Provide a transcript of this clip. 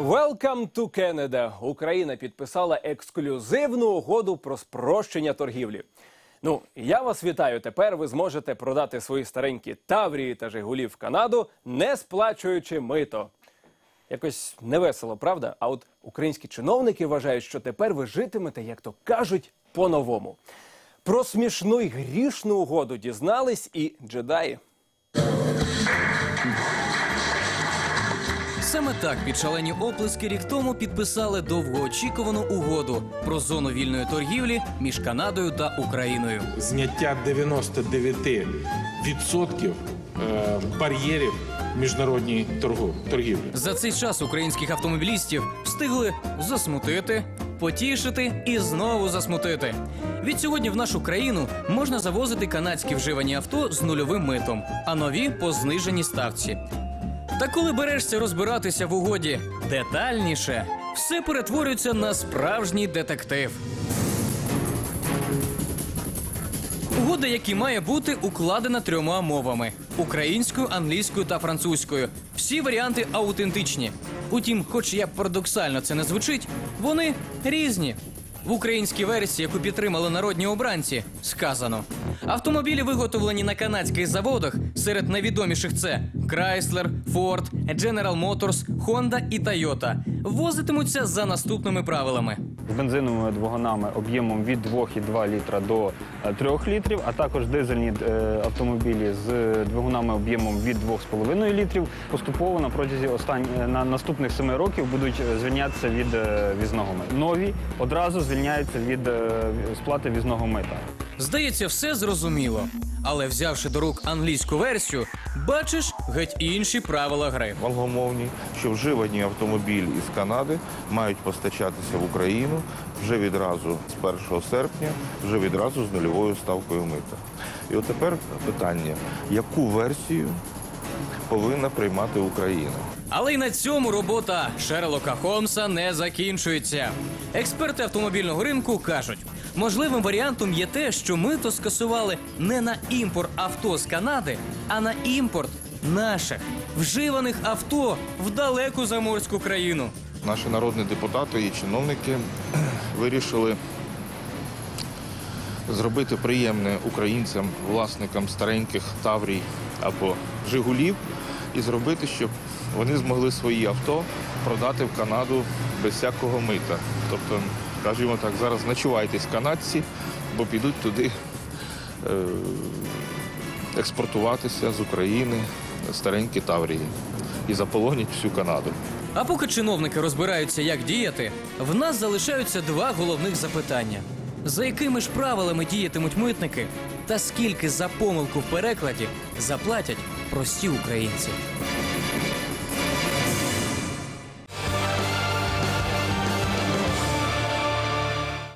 Welcome to Canada. Україна підписала ексклюзивну угоду про спрощення торгівлі. Ну, я вас вітаю. Тепер ви зможете продати свої старенькі Таврії та Жигулі в Канаду, не сплачуючи мито. Якось невесело, правда? А от українські чиновники вважають, що тепер ви житимете, як то кажуть, по-новому. Про смішну й грішну угоду дізнались і джедаї. Саме так під шалені оплески рік тому підписали довгоочікувану угоду про зону вільної торгівлі між Канадою та Україною. зняття 99% е, бар'єрів міжнародній торгівлі. За цей час українських автомобілістів встигли засмутити, потішити і знову засмутити. Відсьогодні в нашу країну можна завозити канадські вживані авто з нульовим митом, а нові по зниженій ставці. Та коли берешся розбиратися в угоді детальніше, все перетворюється на справжній детектив. Угода, яка має бути укладена трьома мовами: українською, англійською та французькою. Всі варіанти аутентичні. Утім, хоч як парадоксально це не звучить, вони різні. В українській версії, яку підтримали народні обранці, сказано: автомобілі, виготовлені на канадських заводах, серед найвідоміших це Chrysler, Ford, General Motors, Honda і Toyota, ввозитимуться за наступними правилами. З бензиновими двигунами об'ємом від 2,2 літра до е, 3 літрів, а також дизельні е, автомобілі з двигунами об'ємом від 2,5 літрів. Поступово на протязі останніх на наступних 7 років будуть е, звільнятися від е, візного мита. Нові одразу звільняються від е, сплати візного мита. Здається, все зрозуміло. Але взявши до рук англійську версію, бачиш геть інші правила гри. англомовні, що вживані автомобілі із Канади мають постачатися в Україну вже відразу з 1 серпня, вже відразу з нульовою ставкою мита. І от тепер питання, яку версію повинна приймати Україна? Але й на цьому робота Шерлока Холмса не закінчується. Експерти автомобільного ринку кажуть, можливим варіантом є те, що мито скасували не на імпорт авто з Канади, а на імпорт наших вживаних авто в далеку заморську країну. Наші народні депутати і чиновники вирішили зробити приємне українцям, власникам стареньких Таврій або Жигулів, і зробити, щоб вони змогли свої авто продати в Канаду без всякого мита. Тобто, скажімо так, зараз ночувайтесь канадці, бо підуть туди е, експортуватися з України старенькі Таврії і заполонять всю Канаду. А поки чиновники розбираються, як діяти, в нас залишаються два головних запитання: за якими ж правилами діятимуть митники, та скільки за помилку в перекладі заплатять прості українці.